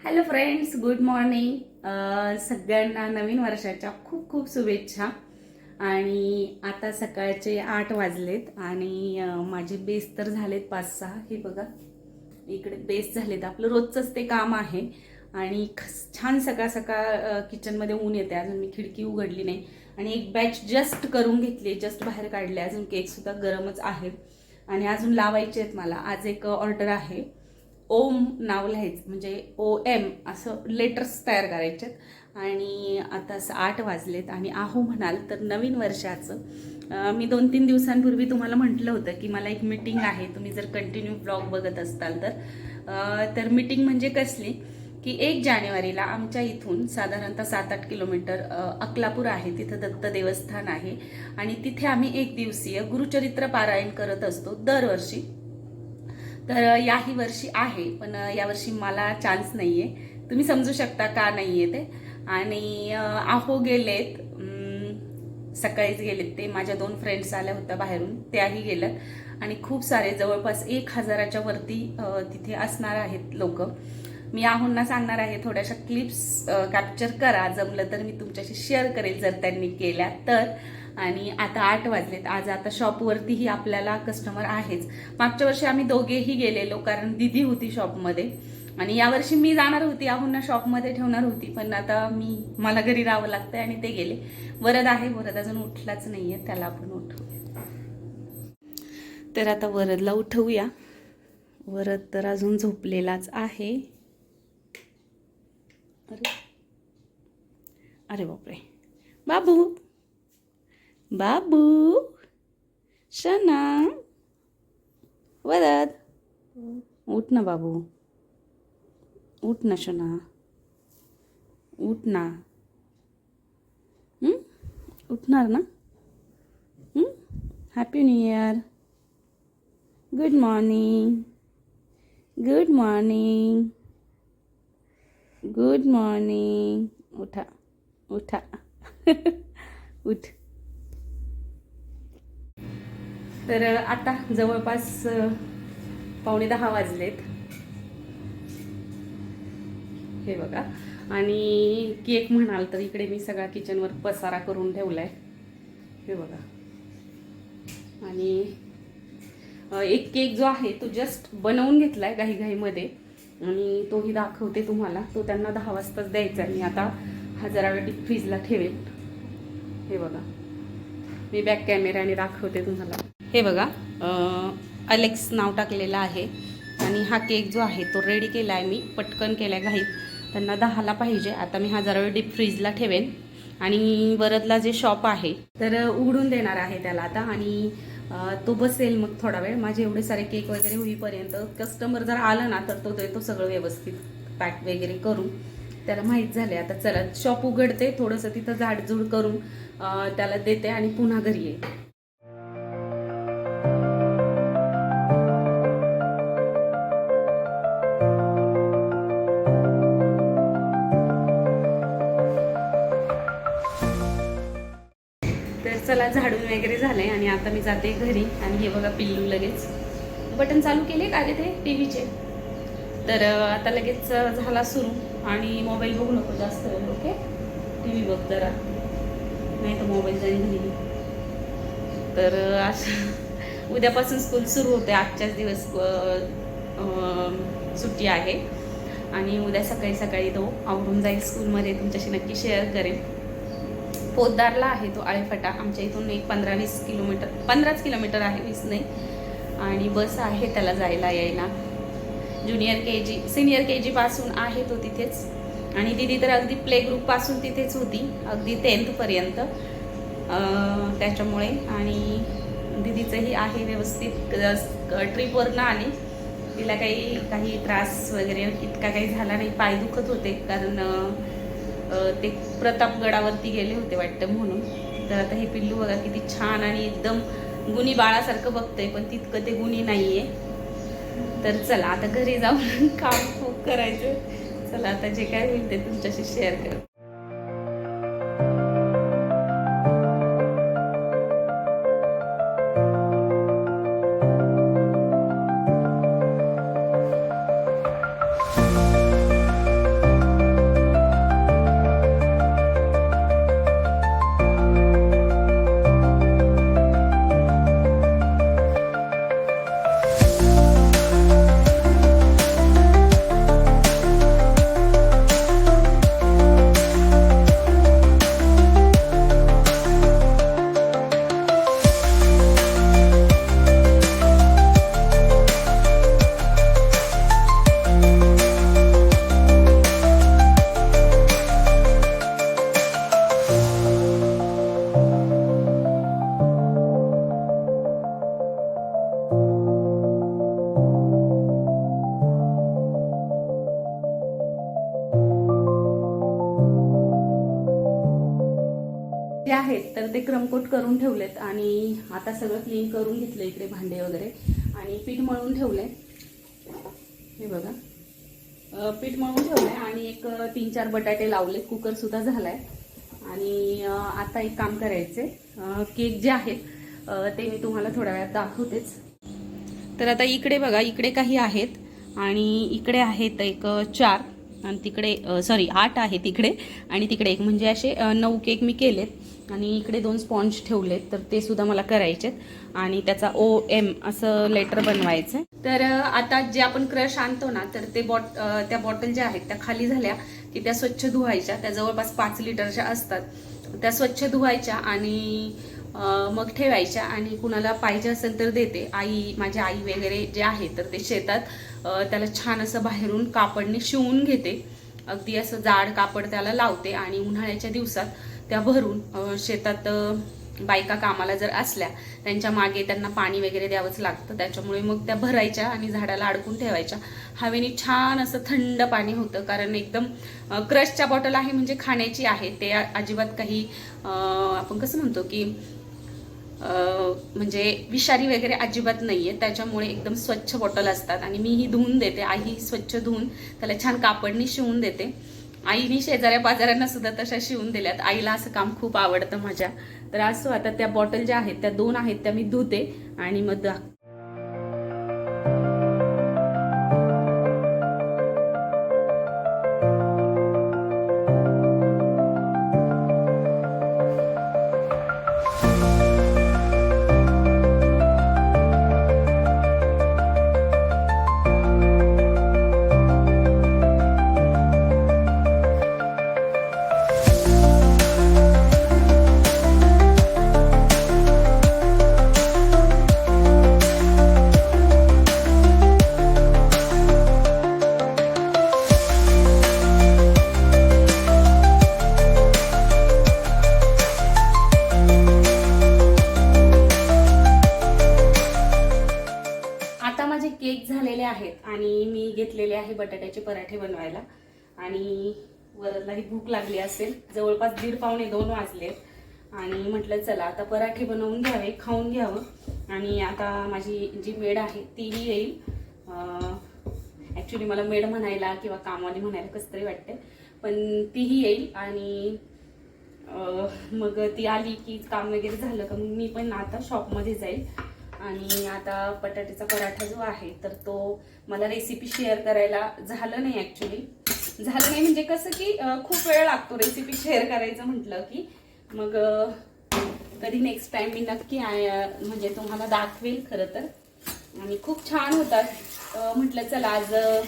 Hello friends good morning सगळ्यांना नवीन वर्षाच्या खूप खूप शुभेच्छा. आणि आता सकाळचे आठ वाजलेत आणि माझे बेस तर झालेत पाच सहा हे बघा इकडे बेस झालेत. आपलं रोजचंच ते काम आहे. आणि छान सकाळ सकाळ किचनमध्ये ऊन येते अजून मी खिडकी उघडली नाही. आणि एक बॅच जस्ट करून घेतली. जस्ट बाहेर काढले. अजून केकसुद्धा गरमच आहेत. आणि अजून लावायचे आहेत मला. आज एक ऑर्डर आहे. ओम नाव लिहायचं म्हणजे ओ एम असं लेटर्स तयार करायचे आणि आता असं आठ वाजलेत आणि आहो म्हणाल तर नवीन वर्षाचं. मी दोन तीन दिवसांपूर्वी तुम्हाला म्हटलं होतं की मला एक मीटिंग आहे तुम्ही जर कंटिन्यू ब्लॉग बघत असताल तर. तर मीटिंग म्हणजे कसली? की एक जानेवारीला आमच्या इथून साधारणतः सात आठ किलोमीटर अकलापूर आहे तिथं दत्त देवस्थान आहे. आणि तिथे आम्ही एक दिवसीय गुरुचरित्र पारायण करत असतो दरवर्षी. तर याही वर्षी आहे पण यावर्षी मला चान्स नाही आहे तुम्ही समजू शकता का नाही आहे ते? आणि आहो गेलेत. सकाळीच गेलेत ते. माझ्या दोन फ्रेंड्स आल्या होत्या बाहेरून. त्याही गेल्यात. आणि खूप सारे जवळपास एक हजाराच्या वरती तिथे असणार आहेत लोक. मी आहोंना सांगणार आहे थोड्याशा क्लिप्स कॅप्चर करा. जमलं तर मी तुमच्याशी शेअर करेल जर त्यांनी केल्या तर. आणि आता आठ वाजलेत. आज आता शॉपवरतीही आपल्याला कस्टमर आहेच. मागच्या वर्षी आम्ही दोघेही गेलेलो कारण दिदी होती शॉपमध्ये. आणि यावर्षी मी जाणार होती आहोंना शॉपमध्ये ठेवणार होती. पण आता मी मला घरी राहावं लागतंय आणि ते गेले. वरद आहे वरद अजून उठलाच नाहीये त्याला आपण उठवूया. तर आता वरदला उठवूया. वरद तर अजून झोपलेलाच आहे. अरे. अरे बापरे. बाबू. बाबू शना वरद उठ ना बाबू उठ ना शना उठ ना हं? उठणार ना happy new year good morning good morning good morning उठा उठा उठ तर आता जवळपास पावणे दहा वाजलेत. हे बघा. आणि केक म्हणाल तर इकडे मी सगळा किचनवर पसारा करून ठेवला आहे हे बघा. आणि एक केक जो आहे तो जस्ट बनवून घेतला आहे घाईघाईमध्ये. आणि तोही दाखवते तुम्हाला. तो त्यांना दहा वाजताच द्यायचा आहे. मी आता हा जरा वेळ फ्रीजला ठेवेल हे बघा. मी बॅक कॅमेऱ्याने दाखवते तुम्हाला. हे बघा अलेक्स नाव टाकलेलं आहे. आणि हा केक जो आहे तो रेडी केला आहे मी. पटकन केला आहे घाईत. त्यांना दहाला पाहिजे. आता मी हा जरा वेळ डीप फ्रीजला ठेवेन. आणि वरदला जे शॉप आहे तर उघडून देणार आहे त्याला आता. आणि तो बसेल मग थोडा वेळ. माझे एवढे सारे केक वगैरे होईपर्यंत कस्टमर जर आलं ना तर तो देतो सगळं व्यवस्थित. पॅक वगैरे करून. त्याला माहीत झाले आता चला शॉप उघडते. थोडंसं तिथं झाडझूड करून त्याला देते आणि पुन्हा घरी येते चला झाडून वगैरे झालंय आणि आता मी जाते घरी. आणि हे बघा पिल्लू लगेच. बटन चालू केले का रे ते? टी व्हीचे तर आता लगेच झाला सुरू. आणि मोबाईल बघू नको जास्त वेळ ओके? टी व्ही बघ जरा. नाही तर मोबाईल जाईल घरी. तर असं. उद्यापासून स्कूल सुरू होते. आजच्याच दिवस सुट्टी आहे. आणि उद्या सकाळी सकाळी तो आवरून जाईल स्कूलमध्ये. तुमच्याशी नक्की शेअर करेन. पोद्दारला आहे तो आळेफाटा. आमच्या इथून एक पंधरा वीस किलोमीटर पंधराच किलोमीटर आहे वीस नाही आणि बस आहे त्याला जायला यायला. Junior K G senior K जीपासून आहे तो तिथेच. आणि दिदी तर अगदी प्ले ग्रुपपासून तिथेच होती अगदी टेन्थपर्यंत त्याच्यामुळे आणि दिदीचंही आहे व्यवस्थित ट्रीपवरनं आली. तिला काही काही त्रास वगैरे इतका काही झाला नाही. पाय दुखत होते कारण ते प्रतापगडावरती गेले होते वाटतं म्हणून. तर आता हे पिल्लू बघा किती छान आणि एकदम गुणी बाळासारखं बघतंय पण तितकं ते गुणी नाहीये. तर चला आता घरी जाऊन काम खूप करायचं चला आता जे काय होईल ते तुमच्याशी शेअर कर ठेवलेत आणि आता सगळं क्लीन करून घेतलं इकडे भांडे वगैरे. आणि पीठ मळून ठेवलंय. हे बघा. पीठ मळून ठेवलंय आणि एक तीन चार बटाटे लावले कुकर सुद्धा झालाय. आणि आता एक काम करायचे केक जे आहेत ते मी तुम्हाला थोड्या वेळात दाखवतेच. तर आता इकडे बघा इकडे काही आहेत. आणि इकडे आहेत एक चार. आणि तिकडे सॉरी आठ आहेत इकडे. आणि तिकडे एक म्हणजे असे नऊ केक मी केलेत. आणि इकडे दोन स्पॉन्ज ठेवलेत तर ते सुद्धा मला करायचेत. आणि त्याचा ओ एम असं लेटर बनवायचं आहे. तर आता जे आपण क्रश आणतो ना तर ते बॉट त्या बॉटल ज्या आहेत त्या खाली झाल्या की त्या स्वच्छ धुवायच्या. त्या जवळपास पाच लिटरच्या असतात. त्या स्वच्छ धुवायच्या आणि मग ठेवायच्या. आणि कुणाला पाहिजे असेल तर देते. आई माझी आई वगैरे जे आहे तर ते शेतात त्याला छान असं बाहेरून कापडने शिवून घेते. अगदी असं जाड कापड त्याला लावते आणि उन्हाळ्याच्या दिवसात त्या भरून शेतात बायका कामाला जर असल्या त्यांच्या मागे त्यांना पाणी वगैरे द्यावंच लागतं. त्याच्यामुळे मग त्या भरायच्या आणि झाडाला अडकून ठेवायच्या. हवेने छान असं थंड पाणी होतं कारण एकदम क्रशच्या बॉटल आहे म्हणजे खाण्याची आहे. ते अजिबात काही आपण कसं म्हणतो की म्हणजे विषारी वगैरे अजिबात नाही आहे त्याच्यामुळे एकदम स्वच्छ बॉटल असतात आणि मी ही धुवून देते. आई ही स्वच्छ धुवून त्याला छान कापडनी शिवून देते. आईने शेजाऱ्या बाजारांना सुद्धा तशा शिवून दिल्यात. आईला असं काम खूप आवडतं माझ्या. तर असो आता त्या बॉटल ज्या आहेत त्या दोन आहेत त्या मी धुते आणि मग माझे केक झालेले आहेत आणि मी घेतलेले आहे बटाट्याचे पराठे बनवायला. आणि वरदलाही भूक लागली असेल. जवळपास दीड पावणे दोन वाजले. आणि म्हटलं चला आता पराठे बनवून घ्यावे खाऊन घ्यावं. आणि आता माझी जी मेड आहे तीही येईल. ॲक्च्युली मला मेड म्हणायला किंवा कामवाली म्हणायला कसं तरी वाटते. पण तीही येईल आणि मग ती आली की काम वगैरे झालं का मी पण आता शॉपमध्ये जाईल. आणि आता बटाट्याचा पराठा जो आहे तर तो मला रेसिपी शेअर करायला झालं नाही ॲक्च्युली झालं नाही म्हणजे कसं की खूप वेळ लागतो रेसिपी शेअर करायचं म्हटलं की. मग कधी नेक्स्ट टाईम मी नक्की म्हणजे तुम्हाला दाखवेल खरं तर. आणि खूप छान होतात. म्हटलं चला आज अहो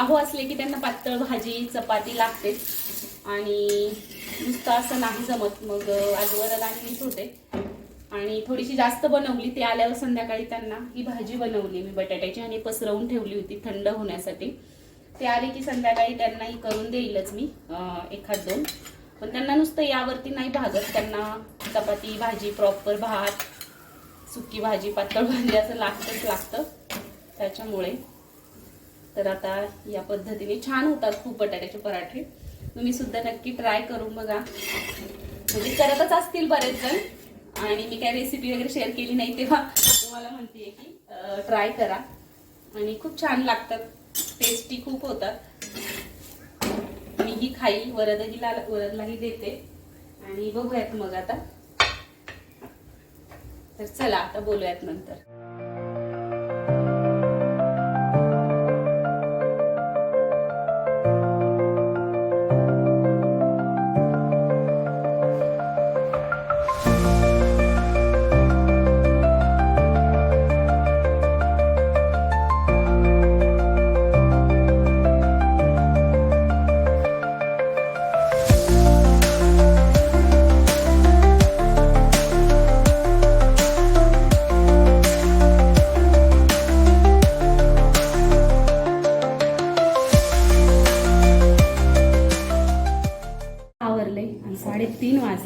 आहो असले की त्यांना पातळ भाजी चपाती लागते. आणि नुसतं असं नाही जमत. मग आज वरण आणलीच होते. आणि थोडीशी जास्त बनवली ते आल्यावर संध्याकाळी त्यांना ही भाजी बनवली. मी बटाट्याची आणि पसरवून ठेवली होती थंड होण्यासाठी. ते आले की संध्याकाळी त्यांनाही करून देईलच मी एखाद दोन. पण त्यांना नुसतं यावरती नाही भागत. त्यांना चपाती भाजी प्रॉपर भात सुकी भाजी पातळ भाजी असं लागतंच लागतं. त्याच्यामुळे तर आता या पद्धतीने छान होतात खूप बटाट्याचे पराठे. तुम्ही सुद्धा नक्की ट्राय करून बघा. म्हणजे करतच असतील बरेच जण. आणि मी काय रेसिपी वगैरे शेअर केली नाही तेव्हा तुम्हाला म्हणते की ट्राय करा. आणि खूप छान लागतात. टेस्टी खूप होतात. मीही खाईल वरदही ला वरदलाही देते. आणि बघूयात मग आता. तर चला आता बोलूयात नंतर.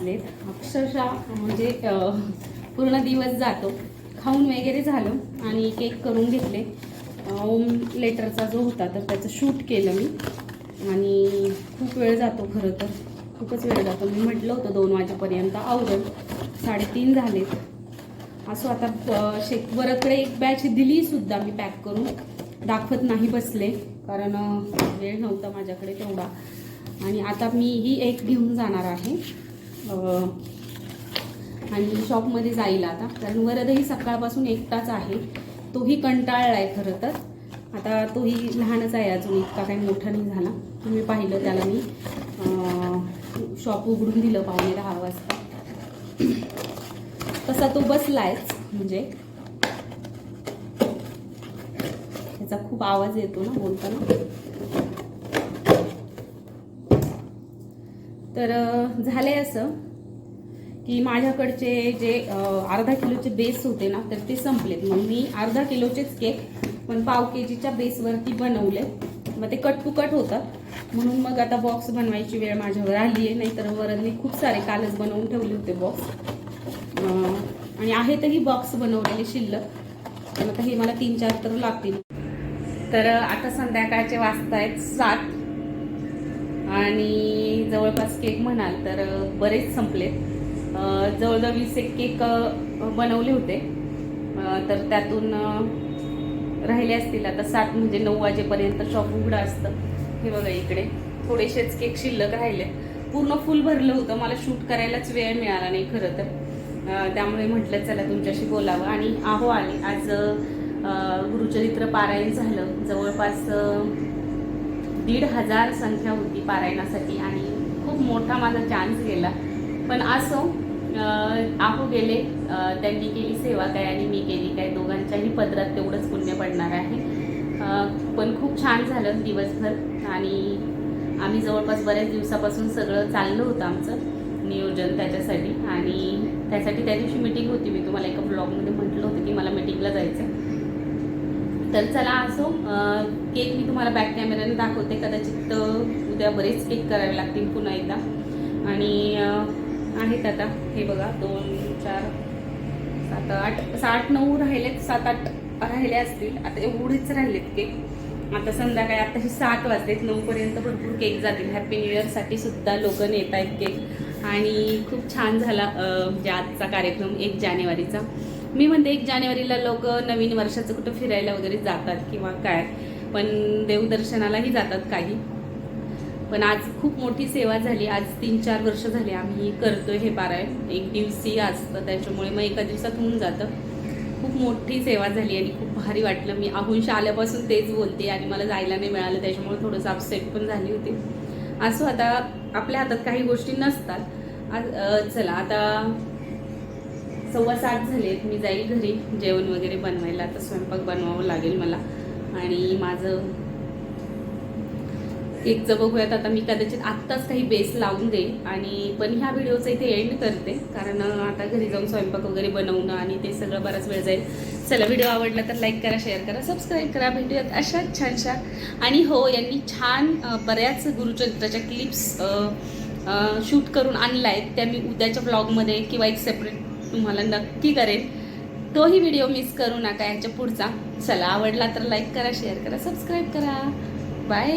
वाजलेत अक्षरशः म्हणजे पूर्ण दिवस जातो. खाऊन वगैरे झालं आणि केक करून घेतले. ओम लेटरचा जो होता तर त्याचं शूट केलं मी. आणि खूप वेळ जातो खरं तर. खूपच वेळ जातो. मी म्हटलं होतं दोन वाजेपर्यंत आवरण साडेतीन झालेत. असं आता शेक वरकडे एक बॅच दिलीसुद्धा मी पॅक करून. दाखवत नाही बसले कारण वेळ नव्हता माझ्याकडे तेवढा. आणि आता मी ही एक घेऊन जाणार आहे. आणि शॉपमध्ये जाईल आता. कारण वरदही सकाळपासून एकटाच आहे. तोही कंटाळला आहे खरं तर. आता तोही लहानच आहे अजून इतका काही मोठा नाही झाला. तुम्ही पाहिलं त्याला मी शॉप उघडून दिलं पाहुणे दहा वाजता. तसा तो बसलायच म्हणजे. त्याचा खूप आवाज येतो ना बोलताना. तर झालं असं की माझ्याकडचे जे अर्धा किलोचे बेस होते ना तर ते संपलेत. मग मी अर्धा किलोचेच केक पण पाव के जीच्या बेसवरती बनवले मग ते कट टू कट होतात म्हणून मग आता बॉक्स बनवायची वेळ माझ्यावर आली आहे. नाहीतर मी खूप सारे कालच बनवून ठेवले होते बॉक्स. आणि आहेतही बॉक्स बनवलेले शिल्लक. पण आता हे मला तीन चार तर लागतील. तर आता संध्याकाळचे वाजता आहेत सात. आणि जवळपास केक म्हणाल तर बरेच संपलेत जवळजवळ वीस एक केक बनवले होते. तर त्यातून राहिले असतील आता सात म्हणजे नऊ वाजेपर्यंत शॉप उघडं असतं. हे बघा इकडे. थोडेसेच केक शिल्लक राहिले. पूर्ण फुल भरलं होतं. मला शूट करायलाच वेळ मिळाला नाही खरं तर. त्यामुळे म्हटलं चला तुमच्याशी बोलावं. आणि आहो आले आज गुरुचरित्र पारायण झालं. जवळपास दीड हजार संख्या होती पारायणासाठी आणि खूप मोठा माझा चान्स गेला. पण असो आहो गेले त्यांनी केली सेवा काय आणि मी केली काय दोघांच्याही पदरात तेवढंच पुण्य पडणार आहे. पण खूप छान झालं दिवसभर आणि आम्ही जवळपास बऱ्याच दिवसापासून सगळं चाललं होतं आमचं नियोजन त्याच्यासाठी आणि त्यासाठी त्या दिवशी मिटिंग होती. मी तुम्हाला एका ब्लॉगमध्ये म्हटलं होतं की मला मिटिंगला जायचं आहे. तर चला असो केक मी तुम्हाला बॅक कॅमेऱ्याने दाखवते कदाचित उद्या बरेच केक करावे लागतील पुन्हा एकदा. आणि आहेत आता हे बघा दोन चार सात आठ सात नऊ राहिलेत सात आठ राहिले असतील. आता एवढेच राहिलेत केक. आता संध्याकाळी आता हे सात वाजलेत नऊपर्यंत भरपूर केक जातील. हॅपी न्यू इयरसाठी सुद्धा लोक नेत आहेत केक. आणि खूप छान झाला म्हणजे आजचा कार्यक्रम एक जानेवारीचा. मी म्हणते एक जानेवारीला लोक नवीन वर्षाचं कुठं फिरायला वगैरे जातात किंवा काय. पण देवदर्शनालाही जातात काही. पण आज खूप मोठी सेवा झाली. आज तीन चार वर्ष झाली आम्ही करतोय हे पारायण. एक दिवसीय असतं त्याच्यामुळे मग एका दिवसात होऊन जातं. खूप मोठी सेवा झाली आणि खूप भारी वाटलं. मी आहुंश आल्यापासून तेच बोलते आणि मला जायला नाही मिळालं त्याच्यामुळे थोडंसं अपसेट पण झाली होती. असो आता आपल्या हातात काही गोष्टी नसतात. आज चला आता सव्वा सात झालेत. मी जाईल घरी. जेवण वगैरे बनवायला. आता स्वयंपाक बनवावं लागेल मला. आणि माझं केकचं बघूयात. आता मी कदाचित आत्ताच काही बेस लावून देईल आणि पण ह्या व्हिडिओचं इथे एंड करते. कारण आता घरी जाऊन स्वयंपाक वगैरे बनवणं आणि ते सगळं बराच वेळ जाईल. चला व्हिडिओ आवडला तर लाईक करा शेअर करा सबस्क्राईब करा. भेटूयात अशा छानशा. आणि हो यांनी छान बऱ्याच गुरुचरित्राच्या क्लिप्स शूट करून आणल्या आहेत. त्या मी उद्याच्या ब्लॉगमध्ये किंवा एक सेपरेट तुम्हाला नक्की करेन. तोही व्हिडिओ मिस करू नका. याच्या पुढचा. चला आवडला तर लाईक करा शेअर करा सबस्क्राईब करा. बाय